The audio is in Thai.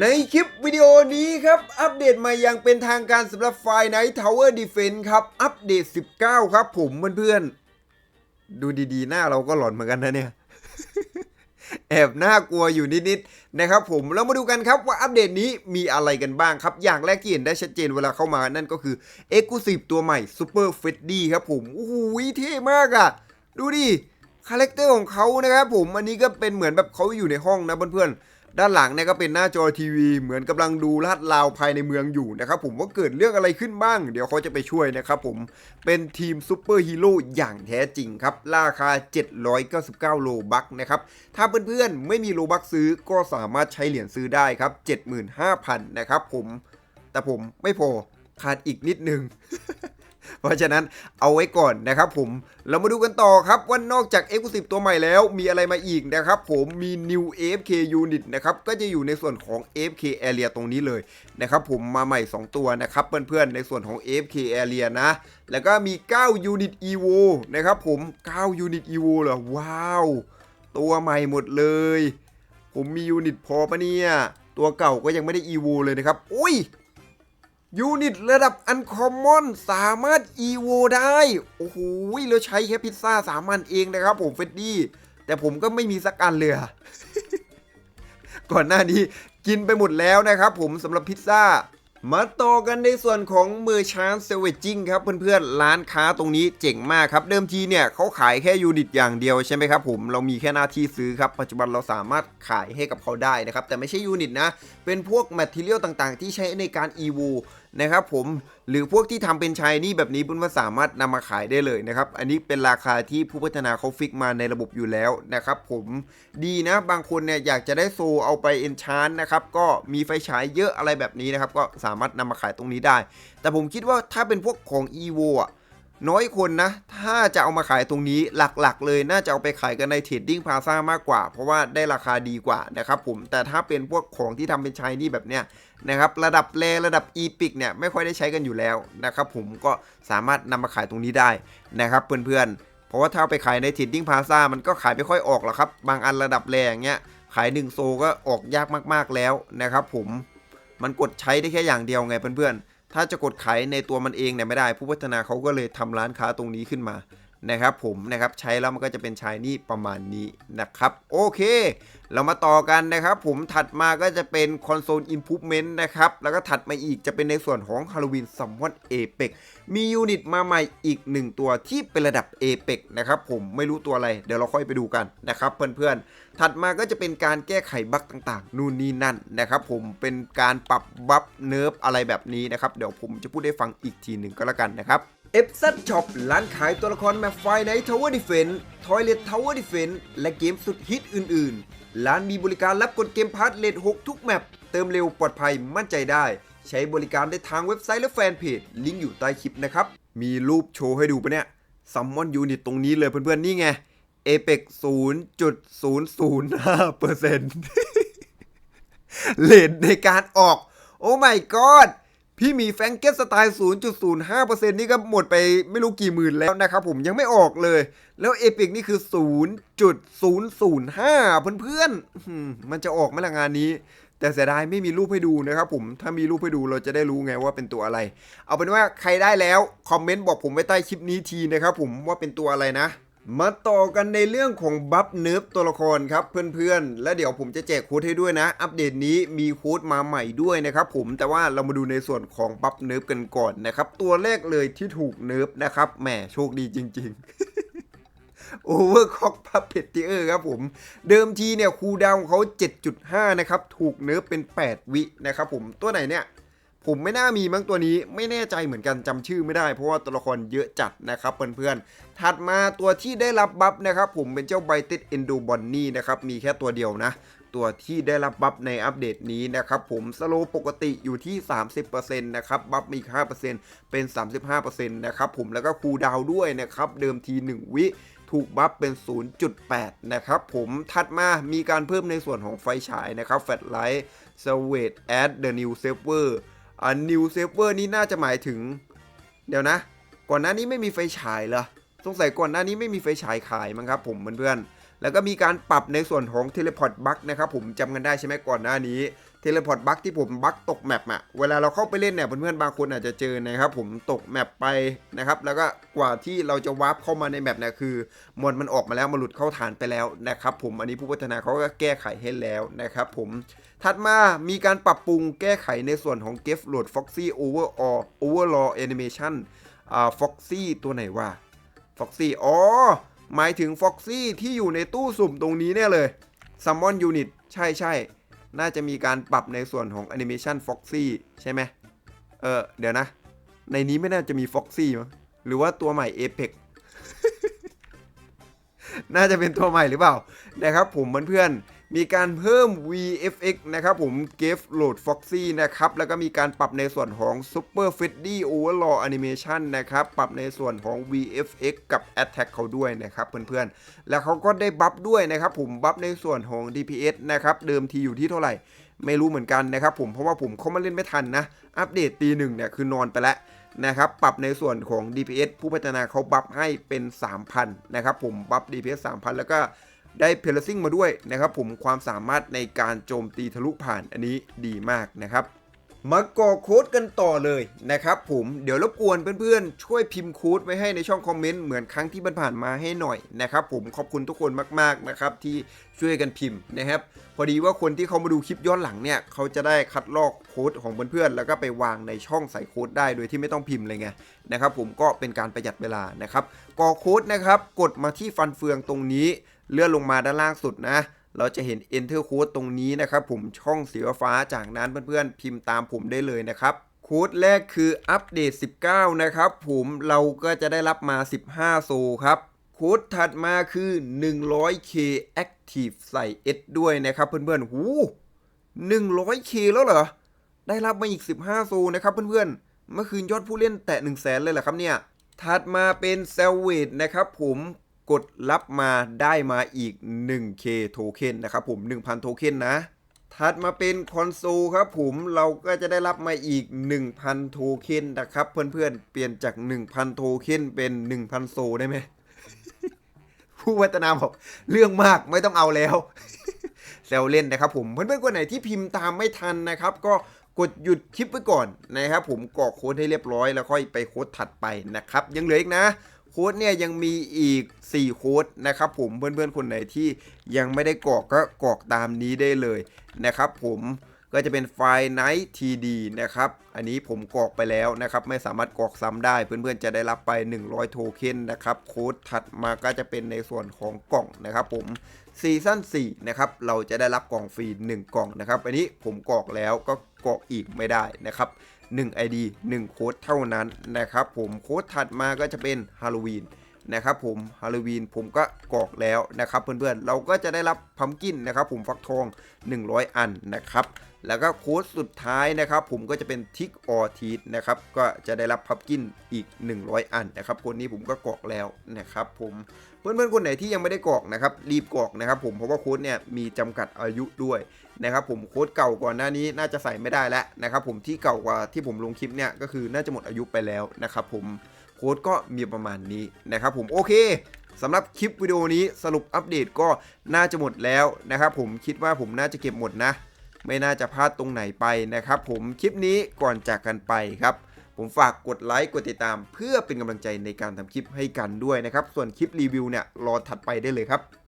ในคลิปวิดีโอนี้ครับ อัปเดตมาอย่างเป็นทางการสำหรับไฟไนท์ทาวเวอร์ดีเฟนครับ อัปเดต 19 ครับผมเพื่อนๆ ดูดีๆ หน้าเราก็หลอนเหมือนกันนะเนี่ย แอบน่ากลัวอยู่นิดๆ นะครับผม แล้วมาดูกันครับว่าอัปเดตนี้มีอะไรกันบ้างครับ อย่างแรกที่เห็นได้ชัดเจนเวลาเข้ามานั่นก็คือ e x c l u s i v e ตัวใหม่ Super f r e d d y ครับผมโอ้โหเท่มากอะ่ะ ดูดิคาแรคเตอร์ของเขานะครับผมอันนี้ก็เป็นเหมือนแบบเขาอยู่ในห้องนะเพื่อนๆ ด้านหลังเนี่ยก็เป็นหน้าจอทีวี เหมือนกำลังดูลาดราวภายในเมืองอยู่นะครับผมว่าเกิดเรื่องอะไรขึ้นบ้าง เดี๋ยวเขาจะไปช่วยนะครับผมเป็นทีมซูเปอร์ฮีโร่อย่างแท้จริงครับ ราคา 799 โลบักนะครับ ถ้าเพื่อนๆ ไม่มีโลบักซื้อก็สามารถใช้เหรียญซื้อได้ครับ 75,000 นะครับผม แต่ผมไม่พอขาดอีกนิดนึง เพราะฉะนั้นเอาไว้ก่อนนะครับผมเรามาดูกันต่อครับว่านอกจาก e x c l u s i v e ตัวใหม่แล้วมีอะไรมาอีกนะครับผมมี New AFK Unit นะครับก็จะอยู่ในส่วนของ AFK Area ตรงนี้เลยนะครับผมมาใหม่ 2 ตัวนะครับเพื่อนๆในส่วนของ AFK Area นะ แล้วก็มี 9 Unit Evo นะครับผม 9 Unit Evo เหรอว้าว ตัวใหม่หมดเลย ผมมียูนิตพอปะเนี่ย ตัวเก่าก็ยังไม่ได้ Evo เลยนะครับอุ้ย ยูนิตระดับอันคอมมอนสามารถ EVO ได้ โอ้โหแล้วใช้แค่พิซซ่าสามันเองนะครับผมเฟดดี้ แต่ผมก็ไม่มีสักอันเลยก่อนหน้านี้กินไปหมดแล้วนะครับผมสำหรับพิซซ่า มาต่อกันในส่วนของเมอร์ชานเซเวจิ้งครับเพื่อนๆ ร้านค้าตรงนี้เจ๋งมากครับ เดิมทีเนี่ยเขาขายแค่ยูนิตอย่างเดียวใช่ไหมครับผม เรามีแค่หน้าที่ซื้อครับ ปัจจุบันเราสามารถขายให้กับเขาได้นะครับ แต่ไม่ใช่ยูนิตนะ เป็นพวกแมทเทียลต่างๆ ที่ใช้ในการ EVO นะครับผมหรือพวกที่ทำเป็นชายนี่แบบนี้เพื่นว่าสามารถนำมาขายได้เลยนะครับ อันนี้เป็นราคาที่ผู้พัฒนาเขาฟิกมาในระบบอยู่แล้วนะครับผมดีนะบางคนเนี่ยอยากจะได้โซเอาไปเอนชานนะครับก็มีไฟฉายเยอะอะไรแบบนี้นะครับก็สามารถนำมาขายตรงนี้ได้ แต่ผมคิดว่าถ้าเป็นพวกของ EVO อะ น้อยคนนะ ถ้าจะเอามาขายตรงนี้หลักๆ เลยน่าจะเอาไปขายกันในเทรดดิ้งพาซ่ามากกว่า เพราะว่าได้ราคาดีกว่านะครับผมแต่ถ้าเป็นพวกของที่ทำเป็นชายนี่แบบเนี้ยนะครับระดับแรระดับอีพิกเนี่ยไม่ค่อยได้ใช้กันอยู่แล้วนะครับผมก็สามารถนำมาขายตรงนี้ได้นะครับเพื่อนๆ เพราะว่าถ้าเอาไปขายในเทรดดิ้งพาซ่ามันก็ขายไม่ค่อยออกหรอกครับ บางอันระดับแรอย่างเงี้ยขาย1โซก็ออกยากมากๆแล้วนะครับผมมันกดใช้ได้แค่อย่างเดียวไงเพื่อนๆ ถ้าจะกดขายในตัวมันเองเนี่ยไม่ได้ ผู้พัฒนาเขาก็เลยทำร้านค้าตรงนี้ขึ้นมา นะครับผมนะครับใช้แล้วมันก็จะเป็นชายนี่ประมาณนี้นะครับโอเค เรามาต่อกันนะครับผมถัดมาก็จะเป็นคอนโซล Improvement นะครับแล้วก็ถัดมาอีกจะเป็นในส่วนของ Halloween s u m m o n Apex มียูนิตมาใหม่อีก 1 ตัวที่เป็นระดับ Apex นะครับผมไม่รู้ตัวอะไร เดี๋ยวเราค่อยไปดูกันนะครับเพื่อนๆ ถัดมาก็จะเป็นการแก้ไขบั๊กต่างๆ นู่นนี่นั่นนะครับผมเป็นการปรับบัฟเนิร์ฟอะไรแบบนี้นะครับเดี๋ยวผมจะพูดให้ฟังอีกทีหนึ่งก็แล้วกันนะครับ เอฟซัช็อปร้านขายตัวละครแมปไฟในทาวเวอร์ดิเฟนทอยเลททาวเวอร์ดิเฟนและเกมสุดฮิตอื่น ๆ ร้านมีบริการรับกดเกมพาร์ทเลท6ทุกแมป เติมเร็วปลอดภัยมั่นใจได้ ใช้บริการได้ทางเว็บไซต์และแฟนเพจ ลิงก์อยู่ใต้คลิปนะครับ มีรูปโชว์ให้ดูปะเนี่ยซัมมอนยูนิตตรงนี้เลยเพื่อน ๆ นี่ไง Apex 0.005%เลทในการออก โอ้ my god พี่มีแฟงเกสสไตล์ 0.05%นี่ก็หมดไปไม่รู้กี่หมื่นแล้วนะครับผมยังไม่ออกเลย แล้วเอพิกนี่คือ 0.005 เพื่อนๆมมันจะออกไหมล่ะงานนี้ แต่เสียดายไม่มีรูปให้ดูนะครับผม ถ้ามีรูปให้ดูเราจะได้รู้ไงว่าเป็นตัวอะไร เอาเป็นว่าใครได้แล้ว คอมเมนต์บอกผมไว้ใต้คลิปนี้ทีนะครับผมว่าเป็นตัวอะไรนะ มาต่อกันในเรื่องของบัฟเนิร์ฟตัวละครครับเพื่อนๆ และเดี๋ยวผมจะแจกโค้ดให้ด้วยนะ อัปเดตนี้มีโค้ดมาใหม่ด้วยนะครับผมแต่ว่าเรามาดูในส่วนของบัฟเนิร์ฟกันก่อนนะครับ ตัวแรกเลยที่ถูกเนิร์ฟนะครับแหมโชคดีจริง ๆโอเวอร์คอกพับเพตเตอร์ครับผม เดิมทีเนี่ยคูลดาวน์ของเขา 7.5 นะครับ ถูกเนิร์ฟเป็น 8 วินะครับผมตัวไหนเนี่ย ผมไม่น่ามีมั้งตัวนี้ไม่แน่ใจเหมือนกันจำชื่อไม่ได้ เพราะว่าตัวละครเยอะจัดนะครับเพื่อนๆ ถัดมาตัวที่ได้รับบัฟนะครับผมเป็นเจ้าไบติดเอนโดบอนนี่นะครับมีแค่ตัวเดียวนะ ตัวที่ได้รับบัฟในอัปเดตนี้นะครับผมสโลปกติอยู่ที่ 30%นะครับบัฟมีอีก5%เป็น 35%นะครับผมแล้วก็คูดาวด้วยนะครับเดิมที 1 วิถูกบัฟเป็น 0.8 นะครับผมถัดมามีการเพิ่มในส่วนของไฟฉายนะครับแฟลชไลท์สเวตแอดเดอะนิวเซฟเวอร์ อ่า New saver นี่น่าจะหมายถึง เดี๋ยวนะ ก่อนหน้านี้ไม่มีไฟฉายเหรอสงสัยก่อนหน้านี้ไม่มีไฟฉายขายมั้งครับผมเพื่อนๆแล้วก็มีการปรับในส่วนของเทเลพอร์ตบัคนะครับผมจำกันได้ใช่ไหมก่อนหน้านี้ เทเลพอร์ตบั๊กที่ผมบั๊กตกแมปอะเวลาเราเข้าไปเล่นเนี่ยเพื่อนๆบางคนอาจจะเจอนะครับผมตกแมปไปนะครับแล้วก็กว่าที่เราจะวาร์ปเข้ามาในแมปเนี่ยคือมอนมันออกมาแล้วมันหลุดเข้าฐานไปแล้วนะครับผมอันนี้ผู้พัฒนาเขาก็แก้ไขให้แล้วนะครับผมถัดมามีการปรับปรุงแก้ไขในส่วนของ g e f Load Foxy Overall Overall Animation อ่า Foxy ตัวไหนวะ Foxy อ๋อหมายถึง Foxy ที่อยู่ในตู้สุ่มตรงนี้เนี่ยเลย Summon Unit ใช่ใช่ น่าจะมีการปรับในส่วนของ Animation Foxy ใช่ไหมเออเดี๋ยวนะ ในนี้ไม่น่าจะมี Foxy มั้งหรือว่าตัวใหม่ Apex น่าจะเป็นตัวใหม่หรือเปล่านะครับผมเพื่อนๆ มีการเพิ่ม VFX นะครับผม g a v e Load Foxy นะครับ แล้วก็มีการปรับในส่วนของ Super f e d d y Overall Animation นะครับ ปรับในส่วนของ VFX กับ Attack เขาด้วยนะครับเพื่อนๆ แล้วเขาก็ได้บัฟด้วยนะครับผม บัฟในส่วนของ DPS นะครับ เดิมทีอยู่ที่เท่าไหร่ ไม่รู้เหมือนกันนะครับผม เพราะว่าผมเข้ามาเล่นไม่ทันนะ อัปเดตตีหนึ่งเนี่ยคือนอนไปแล้วนะครับปรับในส่วนของ DPS ผู้พัฒนาเขาบัฟให้เป็น 3,000 นะครับผม บัฟ DPS 3,000 แล้วก็ ได้เพลซิ่งมาด้วยนะครับผมความสามารถในการโจมตีทะลุผ่านอันนี้ดีมากนะครับมากรอโค้ดกันต่อเลยนะครับผมเดี๋ยวรบกวนเพื่อนๆ ช่วยพิมพ์โค้ดไว้ให้ในช่องคอมเมนต์เหมือนครั้งที่ผ่านมาให้หน่อยนะครับผมขอบคุณทุกคนมากๆนะครับที่ช่วยกันพิมพ์นะครับ พอดีว่าคนที่เขามาดูคลิปย้อนหลังเนี่ยเขาจะได้คัดลอกโค้ดของเพื่อนๆแล้วก็ไปวางในช่องใส่โค้ดได้โดยที่ไม่ต้องพิมพ์เลยไงนะครับผมก็เป็นการประหยัดเวลานะครับกรอโค้ดนะครับกดมาที่ฟันเฟืองตรงนี้ เลื่อนลงมาด้านล่างสุดนะ เราจะเห็น enter code ตรงนี้นะครับ ผมช่องสีฟ้าจากนั้นเพื่อนๆ พิมพ์ตามผมได้เลยนะครับโค้ดแรกคืออัปเดต 19 นะครับ ผมเราก็จะได้รับมา 15 โซครับโค้ดถัดมาคือ 100k active ใส่ S ด้วยนะครับ เพื่อนๆ หู 100k แล้วเหรอ ได้รับมาอีก 15 โซนะครับ เพื่อนๆ เมื่อคืนยอดผู้เล่นแตะ1 0 0 0 0แสนเลยเหรอครับเนี่ย ถัดมาเป็น s a l v a g e นะครับผม กดรับมาได้มาอีก 1k โทเค็นนะครับผม 1,000 โทเค็นนะ ถัดมาเป็นคอนโซลครับผมเราก็จะได้รับมาอีก 1,000 โทเค็นนะครับเพื่อนๆ เปลี่ยนจาก 1,000 โทเค็นเป็น 1,000 โซได้ไหม ผู้พัฒนาบอกเรื่องมากไม่ต้องเอาแล้วแซวเล่นนะครับผม เพื่อนๆคนไหนที่พิมพ์ตามไม่ทันนะครับ ก็กดหยุดคลิปไว้ก่อนนะครับผมกรอกโค้ดให้เรียบร้อยแล้วค่อยไปโค้ดถัดไปนะครับ ยังเหลืออีกนะ โค้ดเนี่ยยังมีอีก 4 โค้ดนะครับผมเพื่อนๆคนไหนที่ยังไม่ได้กรอกก็กรอกตามนี้ได้เลยนะครับผมก็จะเป็นไฟล์ Night TD นะครับ อันนี้ผมกรอกไปแล้วนะครับ ไม่สามารถกรอกซ้ำได้เพื่อนๆจะได้รับไป 100 โทเค็นนะครับโค้ดถัดมาก็จะเป็นในส่วนของกล่องนะครับผมซีซั่น4นะครับเราจะได้รับกล่องฟรี1กล่องนะครับ อันนี้ผมกรอกแล้วก็กรอกอีกไม่ได้นะครับ 1 ID 1 โค้ดเท่านั้นนะครับผมโค้ดถัดมาก็จะเป็นฮาโลวีน นะครับผมฮาโลวีนผมก็กรอกแล้วนะครับเพื่อนๆเราก็จะได้รับพัมกินนะครับผมฟักทอง 100 อันนะครับแล้วก็โค้ดสุดท้ายนะครับผมก็จะเป็นทิกออทีสนะครับก็จะได้รับพับกินอีก 100 อันนะครับคนนี้ผมก็กรอกแล้วนะครับผมเพื่อนๆคนไหนที่ยังไม่ได้กรอกนะครับรีบกรอกนะครับผมเพราะว่าโค้ดเนี่ยมีจำกัดอายุด้วยนะครับผมโค้ดเก่าก่อนหน้านี้น่าจะใส่ไม่ได้แล้วนะครับผมที่เก่ากว่าที่ผมลงคลิปเนี่ยก็คือน่าจะหมดอายุไปแล้วนะครับผม โค้ดก็มีประมาณนี้นะครับผมโอเคสำหรับคลิปวิดีโอนี้สรุปอัปเดตก็น่าจะหมดแล้วนะครับผมคิดว่าผมน่าจะเก็บหมดนะ ไม่น่าจะพลาดตรงไหนไปนะครับผมคลิปนี้ก่อนจากกันไปครับผมฝากกดไลค์กดติดตาม เพื่อเป็นกำลังใจในการทำคลิปให้กันด้วยนะครับ ส่วนคลิปรีวิวเนี่ยรอถัดไปได้เลยครับ